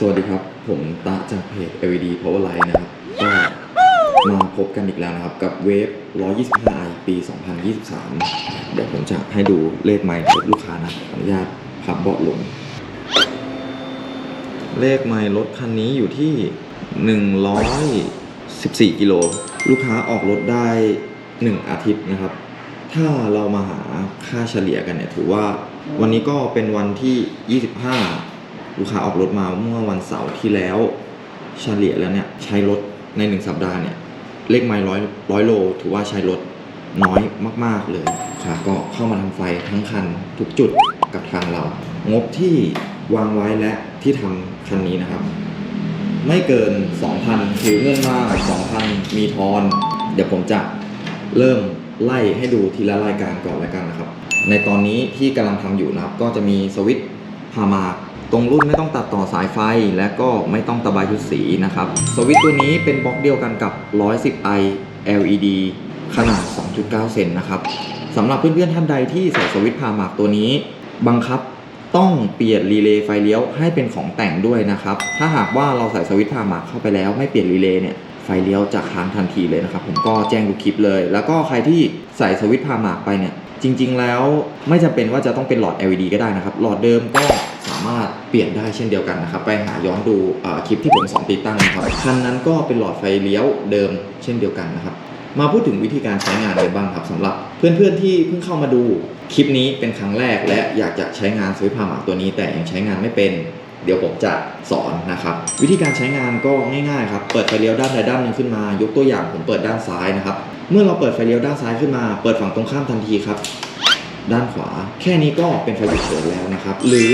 สวัสดีครับ ผมตะจากเพจ LED Powerline นะครับก็มาพบกันอีกแล้วนะครับ กับเวฟ 125i ปี 2023 เดี๋ยวผมจะให้ดูเลขไมล์รถลูกค้านะขออนุญาตพับเบาะลง เลขไมล์รถคันนี้อยู่ที่ 114 กิโล ลูกค้าออกรถได้ 1 อาทิตย์นะครับ ถ้าเรามาหาค่าเฉลี่ยกันเนี่ยถือว่าวันนี้ก็เป็นวันที่ 25 ลูกค้าออกรถมาเมื่อวันเสาร์ที่แล้วเฉลี่ยแล้วเนี่ยใช้รถใน1สัปดาห์เนี่ยเลขไมล์ร้อยร้อยโล ถือว่าใช้รถน้อยมาก ๆเลยค้าก็เข้ามาทำไฟทั้งคันทุกจุดกับทางเรา งบที่วางไว้และที่ทำคันนี้นะครับ ไม่เกิน 2,000ถือเงินมา2,000 มีทอน เดี๋ยวผมจะเริ่มไล่ให้ดูทีละรายการก่อนแล้วกันนะครับ ในตอนนี้ที่กำลังทำอยู่นะครับ ก็จะมีสวิตช์พามา ตรงรุ่นไม่ต้องตัดต่อสายไฟและก็ไม่ต้องตะไบชุดสีนะครับ สวิตตัวนี้เป็นบล็อกเดียวกันกับ 110i LED ขนาด 2.9 เซนนะครับสำหรับเพื่อนๆท่านใดที่ใส่สวิตพามากตัวนี้ บังคับต้องเปลี่ยนรีเลย์ไฟเลี้ยวให้เป็นของแต่งด้วยนะครับ ถ้าหากว่าเราใส่สวิตพามากเข้าไปแล้วไม่เปลี่ยนรีเลย์เนี่ยไฟเลี้ยวจะค้างทันทีเลยนะครับ ผมก็แจ้งดูคลิปเลย แล้วก็ใครที่ใส่สวิตพามากไปเนี่ยจริง ๆ แล้วไม่จำเป็นว่าจะต้องเป็นหลอด LED ก็ได้นะครับ หลอดเดิมก็ามารถเปลี่ยนได้เช่นเดียวกันนะครับ ไปหาย้อนดูคลิปที่ผมสอนติดตั้งนะครับคันนั้นก็เป็นหลอดไฟเลี้ยวเดิมเช่นเดียวกันนะครับ มาพูดถึงวิธีการใช้งานเลยบ้างครับสำหรับเพื่อนๆที่เพิ่งเข้ามาดูคลิปนี้เป็นครั้งแรก และอยากจะใช้งานสวิตช์พามาตัวนี้ แต่ยังใช้งานไม่เป็น เดี๋ยวผมจะสอนนะครับ วิธีการใช้งานก็ง่ายๆครับเปิดไฟเลี้ยวด้านใดด้านหนึ่งขึ้นมา ยกตัวอย่างผมเปิดด้านซ้ายนะครับเมื่อเราเปิดไฟเลี้ยวด้านซ้ายขึ้นมา เปิดฝั่งตรงข้ามทันทีครับ ด้านขวา แค่นี้ก็เป็นไฟฉุกเฉินแล้วนะครับ หรือ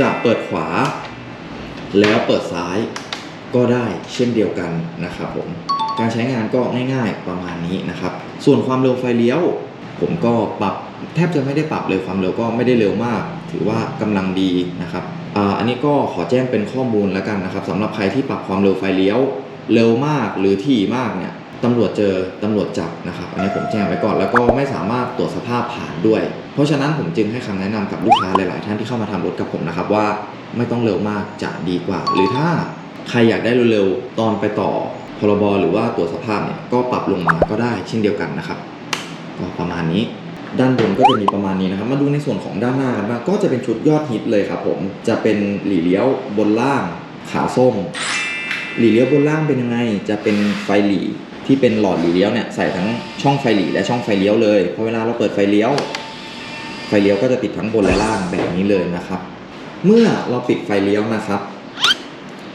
จะเปิดขวา แล้วเปิดซ้ายก็ได้เช่นเดียวกันนะครับผมการใช้งานก็ง่ายๆประมาณนี้นะครับ ส่วนความเร็วไฟเลี้ยว ผมก็ปรับแทบจะไม่ได้ปรับเลยความเร็วก็ไม่ได้เร็วมาก ถือว่ากำลังดีนะครับอ,อันนี้ก็ขอแจ้งเป็นข้อมูลแล้วกันนะครับสำหรับใครที่ปรับความเร็วไฟเลี้ยว เร็วมากหรือถี่มากเนี่ย ตำรวจเจอตำรวจจับนะครับอันนี้ผมแจ้งไว้ก่อนแล้วก็ไม่สามารถตรวจสภาพผ่านด้วย เพราะฉะนั้นผมจึงให้คำแนะนำกับลูกค้าหลาย ๆ ท่านที่เข้ามาทำรถกับผมนะครับว่าไม่ต้องเร็วมากจะดีกว่า หรือถ้าใครอยากได้เร็ว ๆ ตอนไปต่อพรบหรือว่าตรวจสภาพเนี่ยก็ปรับลงมาก็ได้เช่นเดียวกันนะครับก็ประมาณนี้ ด้านบนก็จะมีประมาณนี้นะครับ มาดูในส่วนของด้านหน้ากันบ้างก็จะเป็นชุดยอดฮิตเลยครับผมจะเป็นหลีเลี้ยวบนล่างขาส้มหลีเลี้ยวบนล่างเป็นยังไง จะเป็นไฟหลี ที่เป็นหลอดหลีเลี้ยวเนี่ยใส่ทั้งช่องไฟหลีและช่องไฟเลี้ยวเลยพอเวลาเราเปิดไฟเลี้ยว ไฟเลี้ยวก็จะติดทั้งบนและล่างแบบนี้เลยนะครับ เมื่อเราปิดไฟเลี้ยวนะครับ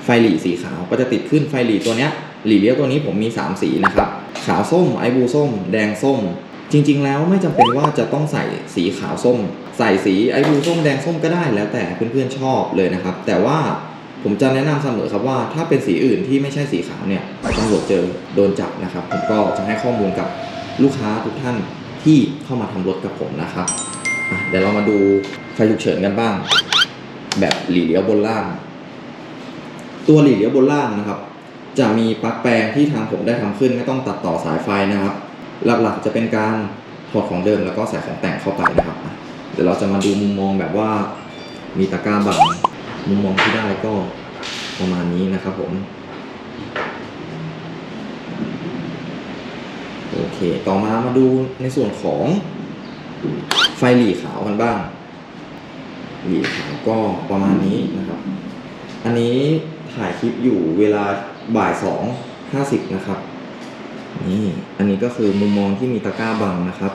ไฟหลีสีขาวก็จะติดขึ้นไฟหลีตัวเนี้ยหลีเลี้ยวตัวนี้ผมมี 3 สีนะครับ ขาวส้มไอบูส้ม แดงส้ม จริง ๆ แล้วไม่จำเป็นว่าจะต้องใส่สีขาวส้ม ใส่สีไอบูส้มแดงส้มก็ได้แล้วแต่เพื่อนๆชอบเลยนะครับ แต่ว่า ผมจะแนะนำเสมอครับว่าถ้าเป็นสีอื่นที่ไม่ใช่สีขาวเนี่ยตำรวจเจอโดนจับนะครับ ผมก็จะให้ข้อมูลกับลูกค้าทุกท่านที่เข้ามาทำรถกับผมนะครับเดี๋ยวเรามาดูไฟฉุกเฉินกันบ้าง แบบหลีเลี้ยวบนล่าง ตัวหลีเลี้ยวบนล่างนะครับ จะมีปลั๊กแปลงที่ทางผมได้ทำขึ้นไม่ต้องตัดต่อสายไฟนะครับ หลักๆจะเป็นการถอดของเดิมแล้วก็ใส่ของแต่งเข้าไปนะครับ เดี๋ยวเราจะมาดูมุมมองแบบว่ามีตะกร้าบัง มุมมองที่ได้ก็ประมาณนี้นะครับผม โอเค ต่อมามาดูในส่วนของไฟหลีขาวกันบ้าง หลีขาวก็ประมาณนี้นะครับ อันนี้ถ่ายคลิปอยู่เวลาบ่ายสองห้าสิบนะครับ นี่ อันนี้ก็คือมุมมองที่มีตะกร้าบังนะครับ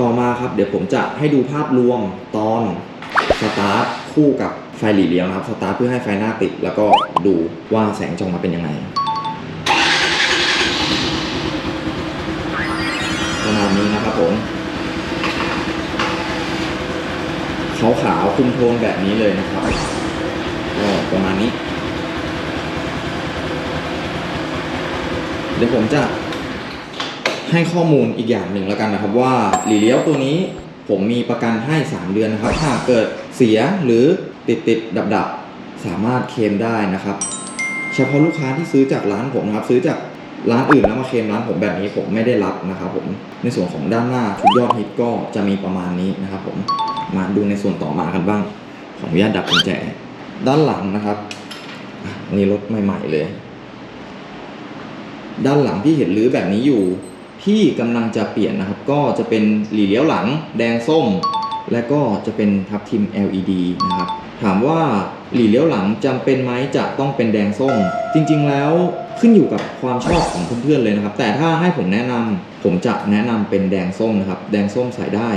ต่อมาครับ เดี๋ยวผมจะให้ดูภาพรวมตอน สตาร์ทคู่กับไฟหลีเลี้ยวนะครับ สตาร์ทเพื่อให้ไฟหน้าติด แล้วก็ดูว่าแสงจะออกมาเป็นยังไงประมาณนี้นะครับผมขาวขาวๆคุมโทนแบบนี้เลยนะครับก็ประมาณนี้ เดี๋ยวผมจะให้ข้อมูลอีกอย่างหนึ่งแล้วกันนะครับว่าหลีเลี้ยวตัวนี้ผมมีประกันให้ 3 เดือนนะครับ ถ้าเกิด สียหรือติดติดดับดับสามารถเคลมได้นะครับ เฉพาะลูกค้าที่ซื้อจากร้านผมนะครับ ซื้อจากร้านอื่นแล้วมาเคลมร้านผมแบบนี้ผมไม่ได้รับนะครับผมในส่วนของด้านหน้าชุดยอดฮิตก็จะมีประมาณนี้นะครับผมมาดูในส่วนต่อมากันบ้าง ขออนุญาตดับกุญแจด้านหลังนะครับนี่รถใหม่ ๆเลย ด้านหลังที่เห็นรื้อแบบนี้อยู่ที่กำลังจะเปลี่ยนนะครับ ก็จะเป็นหลีเลี้ยวหลัง แดงส้ม และก็จะเป็นทับทิม LED นะครับ ถามว่าหลีเลี้ยวหลังจำเป็นไหมจะต้องเป็นแดงส้ม จริงๆแล้วขึ้นอยู่กับความชอบของเพื่อนๆเลยนะครับ แต่ถ้าให้ผมแนะนำผมจะแนะนำเป็นแดงส้มนะครับ แดงส้มใส่ได้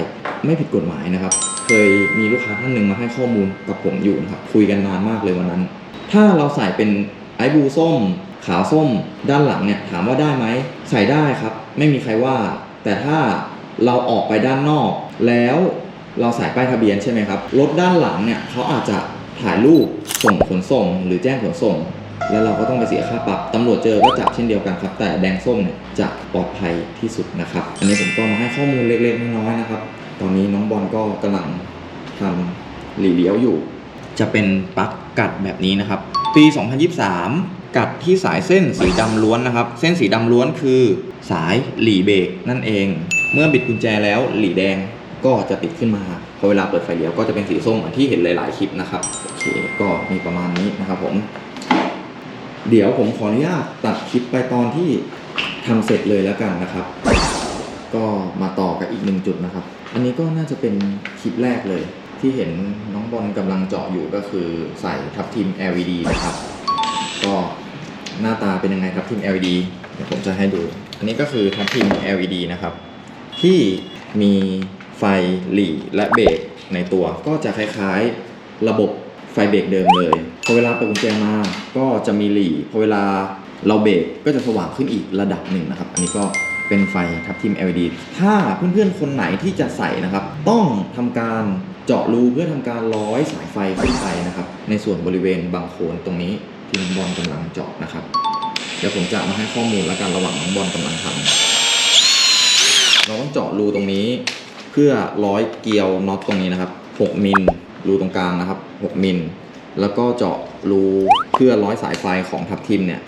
ไม่ผิดกฎหมายนะครับ เคยมีลูกค้าท่านหนึ่งมาให้ข้อมูลกับผมอยู่นะครับ คุยกันนานมากเลยวันนั้น ถ้าเราใส่เป็นไอบูส้ม ขาวส้ม ด้านหลังเนี่ยถามว่าได้ไหมใส่ได้ครับ ไม่มีใครว่า แต่ถ้าเราออกไปด้านนอก แล้ว เราใส่ป้ายทะเบียนใช่ไหมครับ รถด้านหลังเนี่ยเขาอาจจะถ่ายรูปส่งขนส่ง หรือแจ้งขนส่ง แล้วเราก็ต้องไปเสียค่าปรับตำรวจเจอก็จับเช่นเดียวกันครับ แต่แดงส้มเนี่ยจะปลอดภัยที่สุดนะครับ อันนี้ผมก็มาให้ข้อมูลเล็กๆน้อยๆนะครับ ตอนนี้น้องบอลก็กำลังทำหลีเลี้ยวอยู่ จะเป็นปลั๊กกัดแบบนี้นะครับ ปี 2023 กัดที่สายเส้นสีดำล้วนนะครับ เส้นสีดำล้วนคือสายหลีเบรกนั่นเอง เมื่อบิดกุญแจแล้วหลีแดง ก็จะติดขึ้นมาพอเวลาเปิดไฟเลี้ยวก็จะเป็นสีส้มเหมือนที่เห็นหลาย ๆ คลิปนะครับโอเคก็มีประมาณนี้นะครับผม เดี๋ยวผมขออนุญาตตัดคลิปไปตอนที่ทำเสร็จเลยแล้วกันนะครับ ก็มาต่อกับอีกหนึ่งจุดนะครับ อันนี้ก็น่าจะเป็นคลิปแรกเลย ที่เห็นน้องบอลกำลังเจาะอยู่ก็คือใส่ทับทิม LED นะครับ ก็หน้าตาเป็นยังไงครับทิม LED เดี๋ยวผมจะให้ดู อันนี้ก็คือทับทิม LED นะครับ ที่มี ไฟหลีและเบรกในตัวก็จะคล้ายๆระบบไฟเบรกเดิมเลยพอเวลาเปิดกุญแจมาก็จะมีหลีพอเวลาเราเบรกก็จะสว่างขึ้นอีกระดับหนึ่งนะครับ อันนี้ก็เป็นไฟทับทิม LED ถ้าเพื่อนๆ คนไหนที่จะใส่นะครับ ต้องทำการเจาะรูเพื่อทำการร้อยสายไฟขึ้นไปนะครับ ในส่วนบริเวณบางโคนตรงนี้ที่น้องบอลกำลังเจาะนะครับ เดี๋ยวผมจะมาให้ข้อมูลแล้วกันระหว่างน้องบอลกำลังทำเราต้องเจาะรูตรงนี้ พื่อร้อยเกลียวน็อตตรงนี้นะครับ 6มิลรูตรงกลางนะครับ 6มิลแล้วก็เจาะรูเพื่อร้อยสายไฟของทับทิมเนี่ย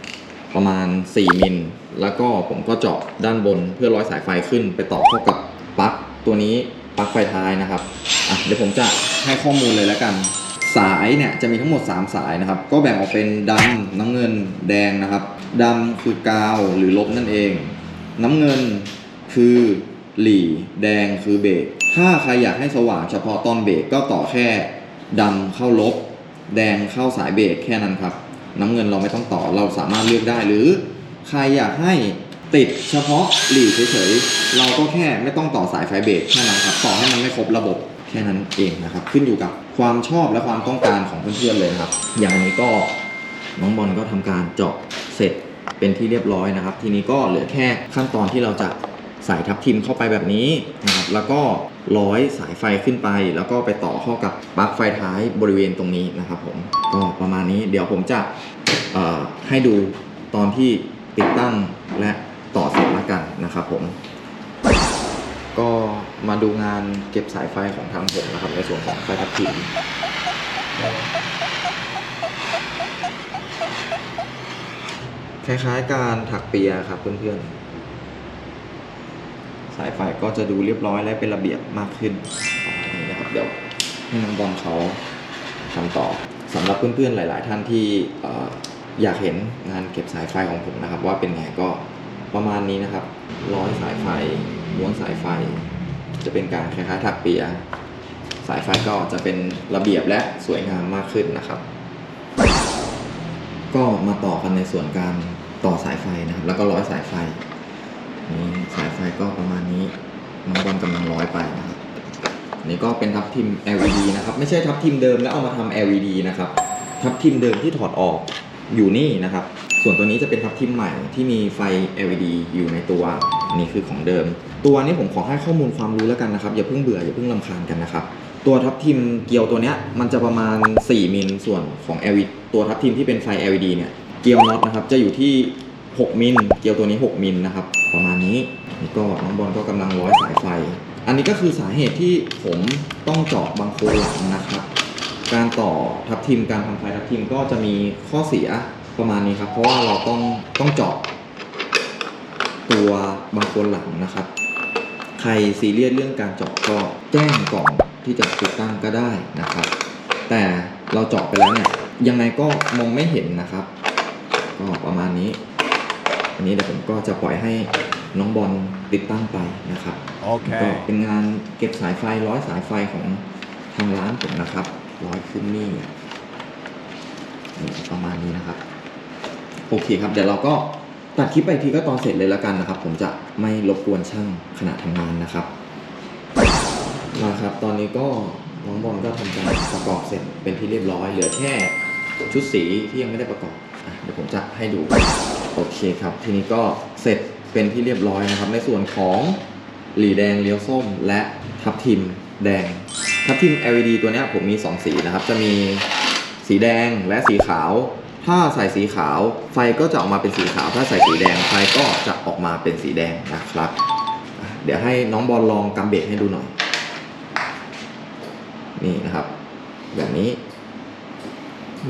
ประมาณ 4มิลแล้วก็ผมก็เจาะด้านบนเพื่อร้อยสายไฟขึ้นไปต่อเข้ากับปลั๊กตัวนี้ปลั๊กไฟท้ายนะครับอะเดี๋ยวผมจะให้ข้อมูลเลยแล้วกัน สายเนี่ยจะมีทั้งหมด 3 สายนะครับ ก็แบ่งออกเป็นดำน้ำเงินแดงนะครับดำคือกาวหรือลบนั่นเอง น้ำเงินคือ หลี่ แดงคือเบรกถ้าใครอยากให้สว่างเฉพาะตอนเบรกก็ต่อแค่ดำเข้าลบ แดงเข้าสายเบรกแค่นั้นครับ น้ำเงินเราไม่ต้องต่อเราสามารถเลือกได้หรือ ใครอยากให้ติดเฉพาะหลีเฉยๆ เราก็แค่ไม่ต้องต่อสายไฟเบรกแค่นั้นครับ ต่อให้มันไม่ครบระบบแค่นั้นเองนะครับ ขึ้นอยู่กับความชอบและความต้องการของเพื่อนๆเลยครับ อย่างนนี้ก็น้องบอลก็ทำการเจาะเสร็จเป็นที่เรียบร้อยนะครับ ทีนี้ก็เหลือแค่ขั้นตอนที่เราจะ ใส่ทับทิมเข้าไปแบบนี้นะครับ แล้วก็ร้อยสายไฟขึ้นไป แล้วก็ไปต่อเข้ากับปลั๊กไฟท้ายบริเวณตรงนี้นะครับผมก็ประมาณนี้เดี๋ยวผมจะให้ดูตอนที่ติดตั้งและต่อเสร็จแล้วกันนะครับผม ก็มาดูงานเก็บสายไฟของทางผมนะครับในส่วนของไฟทับทิมคล้ายๆการถักเปียครับเพื่อนๆ สายไฟก็จะดูเรียบร้อยและเป็นระเบียบมากขึ้นนี้นะครับเดี๋ยวให้น้องบอลเขาทำต่อสำหรับเพื่อนๆหลาย ๆ ท่านที่เอ่ออยากเห็นงานเก็บสายไฟของผมนะครับ ว่าเป็นไงก็ประมาณนี้นะครับ ร้อยสายไฟม้วนสายไฟ จะเป็นการคล้ายๆถักเปีย สายไฟก็จะเป็นระเบียบและสวยงามมากขึ้นนะครับ ก็มาต่อกันในส่วนการต่อสายไฟนะครับ แล้วก็ร้อยสายไฟ นี่สายไฟก็ประมาณนี้น้องบอลกำลังร้อยไปนะครับนี่ก็เป็นทับทิม LED นะครับ ไม่ใช่ทับทิมเดิมแล้วเอามาทำ LED นะครับทับทิมเดิมที่ถอดออกอยู่นี่นะครับ ส่วนตัวนี้จะเป็นทับทิมใหม่ที่มีไฟ LED อยู่ในตัวนนี้คือของเดิม ตัวนี้ผมขอให้ข้อมูลความรู้แล้วกันนะครับ อย่าเพิ่งเบื่ออย่าเพิ่งลำคาญกันนะครับ ตัวทับทิมเกลียวตัวเนี้ยมันจะประมาณ 4 มิลส่วนของ LED ตัวทับทิมที่เป็นไฟ LED เนี่ยเกลียวน็อตนะครับจะอยู่ที่ 6 มิล เกลียวตัวนี้ 6 มิลนะครับ ประมาณนี้ นี่ก็น้องบอลก็กำลังร้อยสายไฟ อันนี้ก็คือสาเหตุที่ผมต้องเจาะบางโคหลังนะครับ การต่อทับทิมการทำไฟทับทิมก็จะมีข้อเสียประมาณนี้ครับ เพราะว่าเราต้องต้องเจาะตัวบางโคหลังนะครับ ใครซีเรียสเรื่องการเจาะก็แจ้งก่อนที่จะติดตั้งก็ได้นะครับ แต่เราเจาะไปแล้วเนี่ยยังไงก็มองไม่เห็นนะครับก็ประมาณนี้ อันนี้เดี๋ยวผมก็จะปล่อยให้น้องบอลติดตั้งไปนะครับก็ Okay. เป็นงานเก็บสายไฟร้อยสายไฟของทางร้านผมนะครับ ร้อยขึ้นนี่นี่ประมาณนี้นะครับ โอเคครับ เดี๋ยวเราก็ตัดคลิปไปอีกทีก็ตอนเสร็จเลยแล้วกันนะครับ ผมจะไม่รบกวนช่างขณะทำงานนะครับมาครับ ตอนนี้ก็น้องบอลก็ทำการประกอบเสร็จเป็นที่เรียบร้อย เหลือแค่ชุดสีที่ยังไม่ได้ประกอบอะเดี๋ยวผมจะให้ดู โอเคครับ ทีนี้ก็เสร็จเป็นที่เรียบร้อยนะครับ ในส่วนของหลีแดงเลี้ยวส้ม และทับทิมแดง ทับทิม LED ตัวนี้ผมมี 2 สีนะครับ จะมีสีแดงและสีขาว ถ้าใส่สีขาวไฟก็จะออกมาเป็นสีขาว ถ้าใส่สีแดงไฟก็จะออกมาเป็นสีแดงนะครับ เดี๋ยวให้น้องบอลลองกำเบรกให้ดูหน่อย นี่นะครับ แบบนี้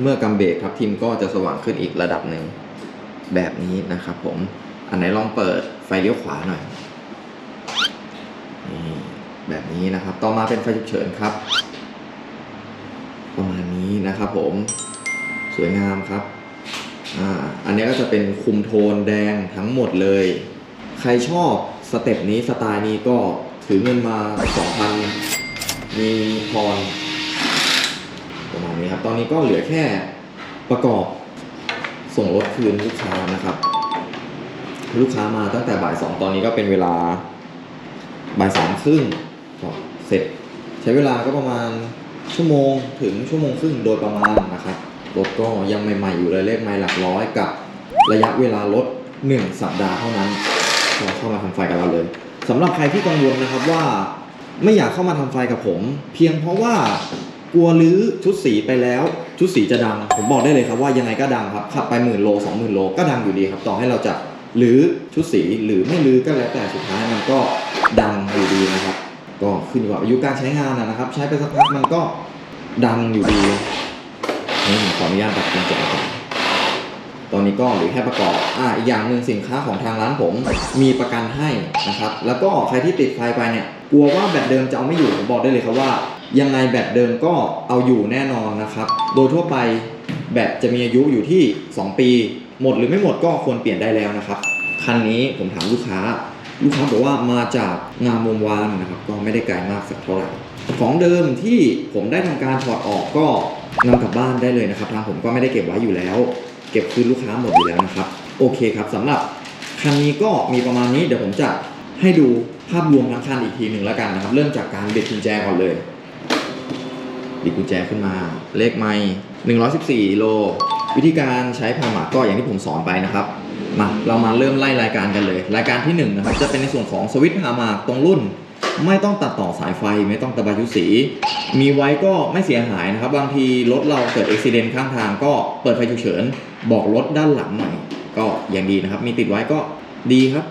เมื่อกำเบรกครับทีมก็จะสว่างขึ้นอีกระดับหนึ่ง แบบนี้นะครับ ผมอันไหนลองเปิดไฟเลี้ยวขวาหน่อยนี่แบบนี้นะครับ ต่อมาเป็นไฟฉุกเฉินครับ ประมาณนี้นะครับ ผมสวยงามครับอ่าอันนี้ก็จะเป็นคุมโทนแดงทั้งหมดเลย ใครชอบสเต็ปนี้สไตล์นี้ก็ถือเงินมา2,000มีพรประมาณนี้ครับ ตอนนี้ก็เหลือแค่ประกอบ ส่งรถคืนลูกค้านะครับ ลูกค้ามาตั้งแต่บ่ายสองตอนนี้ก็เป็นเวลาบ่ายสามครึ่งก็เสร็จ ใช้เวลาก็ประมาณชั่วโมงถึงชั่วโมงครึ่งโดยประมาณนะครับรถก็ยังใหม่ๆอยู่เลยเลขไมล์หลักร้อยกับระยะเวลารถ1สัปดาห์เท่านั้นก็เข้ามาทำไฟกับเราเลยสำหรับใครที่กังวลนะครับว่าไม่อยากเข้ามาทำไฟกับผม เพียงเพราะว่า ลัวรื้อชุดสีไปแล้วชุดสีจะดัง ผมบอกได้เลยครับว่ายังไงก็ดังครับขับไปหมื่นโลสองหมื่นโลก็ดังอยู่ดีครับต่อให้เราจะรื้อชุดสีหรือไม่รื้อก็แล้วแต่สุดท้ายมันก็ดังอยู่ดีนะครับ ก็ขึ้นอยู่กับอายุการใช้งานนะครับ ใช้ไปสักพักมันก็ดังอยู่ดีนี่ผมขออนุญาตตัดกุญแจก่อนตอนนี้ก็หรือแค่ประกอบอ่าอีกอย่างหนึ่งสินค้าของทางร้านผมมีประกันให้นะครับ แล้วก็ใครที่ติดไฟไปเนี่ยกลัวว่าแบตเดิมจะเอาไม่อยู่ผมบอกได้เลยครับว่า ยังไงแบตเดิมก็เอาอยู่แน่นอนนะครับ โดยทั่วไปแบตจะมีอายุอยู่ที่ 2 ปี หมดหรือไม่หมดก็ควรเปลี่ยนได้แล้วนะครับ คันนี้ผมถามลูกค้า ลูกค้าบอกว่ามาจากงามวงวานนะครับ ก็ไม่ได้ไกลมากสักเท่าไหร่ ของเดิมที่ผมได้ทำการถอดออกก็นำกลับบ้านได้เลยนะครับ ทางผมก็ไม่ได้เก็บไว้อยู่แล้ว เก็บคืนลูกค้าหมดอยู่แล้วนะครับ โอเคครับสำหรับคันนี้ก็มีประมาณนี้เดี๋ยวผมจะให้ดูภาพรวมทั้งคันอีกทีหนึ่งแล้วกันนะครับ เริ่มจากการเบิดกุญแจก่อนเลยิดกุญแจขึ้นมา เลขไม่114 โล วิธีการใช้พาหมาก็อย่างที่ผมสอนไปนะครับมาเรามาเริ่มไล่รายการกันเลย รายการที่1นงนะครับจะเป็นในส่วนของสวิตช์พาหมากตรงรุ่น ไม่ต้องตัดต่อสายไฟไม่ต้องตะบายุสี มีไว้ก็ไม่เสียหายนะครับ บางทีรถเราเกิดอุบิเหตุข้างทางก็เปิดไฟฉุกเฉิน บอกรถด้านหลังหน่อยก็อย่างดีนะครับ มีติดไว้ก็ดีครับ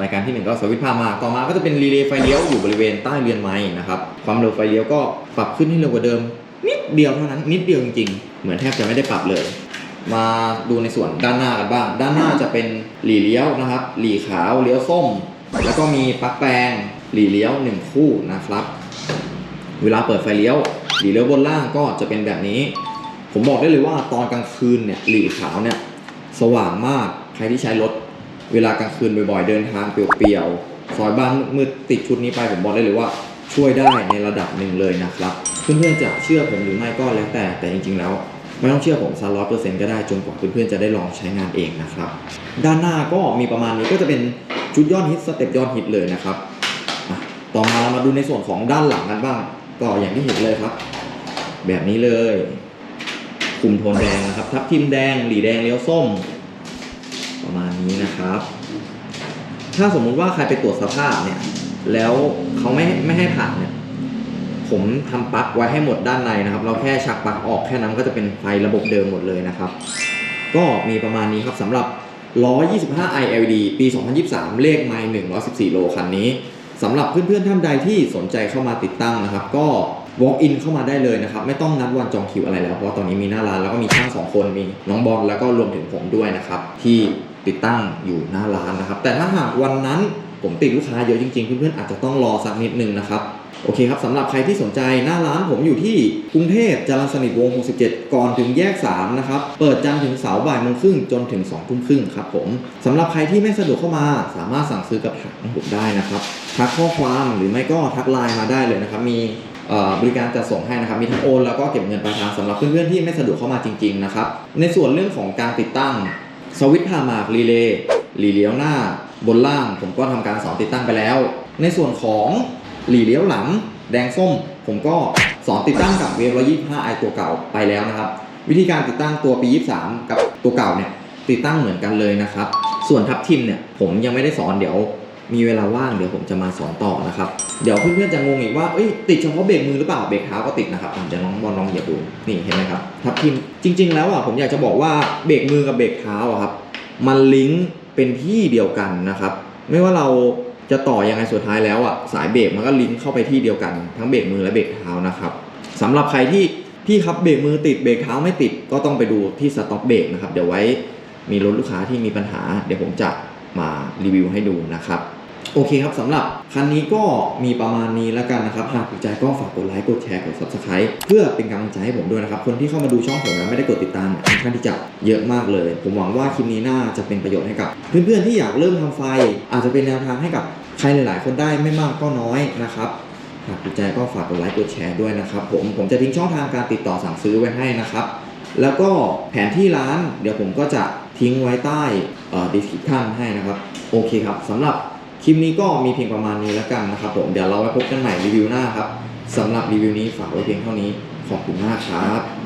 รายการที่หนึ่งก็สวิตช์พามาต่อมาก็จะเป็นรีเลย์ไฟเลี้ยวอยู่บริเวณใต้เรือนไม้นะครับความเร็วไฟเลี้ยวก็ปรับขึ้นให้เร็วกว่าเดิม นิดเดียวเท่านั้นนิดเดียวจริงๆ เหมือนแทบจะไม่ได้ปรับเลย มาดูในส่วนด้านหน้ากันบ้าง ด้านหน้าจะเป็นหลีเลี้ยวนะครับหลีขาวเลี้ยวส้ม แล้วก็มีปลั๊กแปลงหลีเลี้ยวหนึ่งคู่นะครับ เวลาเปิดไฟเลี้ยวหลีเลี้ยวบนล่างก็จะเป็นแบบนี้ ผมบอกได้เลยว่าตอนกลางคืนเนี่ยหลีขาวเนี่ยสว่างมากใครที่ใช้รถ เวลากลางคืนบ่อยๆ เดินทางเปลี่ยวๆซอยบ้านมืดติดชุดนี้ไปผมบอกได้เลยว่าช่วยได้ในระดับหนึ่งเลยนะครับ เพื่อนๆจะเชื่อผมหรือไม่ก็แล้วแต่แต่จริงๆแล้ว ไม่ต้องเชื่อผมซะร้อยเปอร์เซ็นต์ก็ได้จนกว่าเพื่อนๆจะได้ลองใช้งานเองนะครับ ด้านหน้าก็มีประมาณนี้ก็จะเป็นชุดยอดฮิตสเต็ปยอดฮิตเลยนะครับต่อมาเรามาดูในส่วนของด้านหลังกันบ้าง ก็อย่างที่เห็นเลยครับ แบบนี้เลยคุมโทนแดงนะครับ ทับทิมแดงหลีแดงเลี้ยวส้ม ประมาณนี้นะครับ ถ้าสมมุติว่าใครไปตรวจสภาพเนี่ย แล้วเขาไม่ไม่ให้ผ่านเนี่ย ผมทำปลั๊กไว้ให้หมดด้านในนะครับ เราแค่ชักปลั๊กออกแค่นั้นก็จะเป็นไฟระบบเดิมหมดเลยนะครับ ก็มีประมาณนี้ครับสำหรับ125 iLD ปี 2023 เลขไมล์114 โลคันนี้สำหรับเพื่อนๆท่านใดที่สนใจเข้ามาติดตั้งนะครับ ก็ walk in เข้ามาได้เลยนะครับ ไม่ต้องนัดวันจองคิวอะไรแล้ว เพราะตอนนี้มีหน้าร้านแล้วก็มีช่างสองคนมีน้องบอลแล้วก็รวมถึงผมด้วยนะครับ ที่ ติดตั้งอยู่หน้าร้านนะครับ แต่ถ้าหากวันนั้นผมติดลูกค้าเยอะจริงๆ เพื่อนๆอาจจะต้องรอสักนิดนึงนะครับโอเคครับสำหรับใครที่สนใจหน้าร้านผมอยู่ที่กรุงเทพจรัญสนิทวง 67 ก่อนถึงแยก 3 นะครับ เปิดจันทร์ถึงเสาร์บ่ายโมงครึ่งจนถึง2ทุ่มครึ่งครับผมสำหรับใครที่ไม่สะดวกเข้ามา สามารถสั่งซื้อกับทางผมได้นะครับ ทักข้อความหรือไม่ก็ทักไลน์มาได้เลยนะครับ มีบริการจัดส่งให้นะครับ มีทั้งโอนแล้วก็เก็บเงินปลายทางสำหรับเพื่อนๆที่ไม่สะดวกเข้ามาจริง ๆ นะครับ ในส่วนเรื่องของการติดตั้ง สวิตช์ผ่าหมากรีเลย์หลีเลี้ยวหน้าบนล่าง ผมก็ทำการสอนติดตั้งไปแล้ว ในส่วนของหลีเลี้ยวหลัง แดงส้ม ผมก็สอนติดตั้งกับเวฟ125ไอตัวเก่าไปแล้วนะครับ วิธีการติดตั้งตัวปี 23 กับตัวเก่าเนี่ยติดตั้งเหมือนกันเลยนะครับ ส่วนทับทิมเนี่ยผมยังไม่ได้สอนเดี๋ยว มีเวลาว่างเดี๋ยวผมจะมาสอนต่อนะครับ เดี๋ยวเพื่อนๆจะงงอีกว่าเอ้ยติดเฉพาะเบรกมือหรือเปล่าเบรกเท้าก็ติดนะครับอะเดี๋ยวน้องบอลลองเหยียบดูนี่เห็นไหมครับทับทิมจริง ๆ แล้วอะผมอยากจะบอกว่าเบรกมือกับเบรกเท้าอะครับ มันลิงก์เป็นที่เดียวกันนะครับ ไม่ว่าเราจะต่อยังไงสุดท้ายแล้วอะสายเบรกมันก็ลิงก์เข้าไปที่เดียวกัน ทั้งเบรกมือและเบรกเท้านะครับสำหรับใครที่พี่ครับเบรกมือติดเบรกเท้าไม่ติดก็ต้องไปดูที่สต็อปเบรกนะครับเดี๋ยวไว้มีรถลูกค้าที่มีปัญหา เดี๋ยวผมจะมารีวิวให้ดูนะครับ โอเคครับสำหรับคันนี้ก็มีประมาณนี้แล้วกันนะครับ หากถูกใจก็ฝากกดไลค์กดแชร์กด subscribe เพื่อเป็นกำลังใจให้ผมด้วยนะครับ คนที่เข้ามาดูช่องผมแล้วไม่ได้กดติดตามค่อนข้างที่จะเยอะมากเลย ผมหวังว่าคลิปนี้น่าจะเป็นประโยชน์ให้กับ เพื่อนๆที่อยากเริ่มทำไฟ อาจจะเป็นแนวทางให้กับใครหลายๆ คนได้ไม่มากก็น้อยนะครับหากถูกใจก็ฝากกดไลค์กดแชร์ด้วยนะครับผมผมจะทิ้งช่องทางการติดต่อสั่งซื้อไว้ให้นะครับแล้วก็แผนที่ร้าน เดี๋ยวผมก็จะทิ้งไว้ใต้ดีสคริปชันให้นะครับโอเคครับสำหรับ คลิปนี้ก็มีเพียงประมาณนี้แล้วกันนะครับผมเดี๋ยวเราไว้พบกันใหม่รีวิวหน้าครับสำหรับรีวิวนี้ฝากไว้เพียงเท่านี้ขอบคุณมากครับ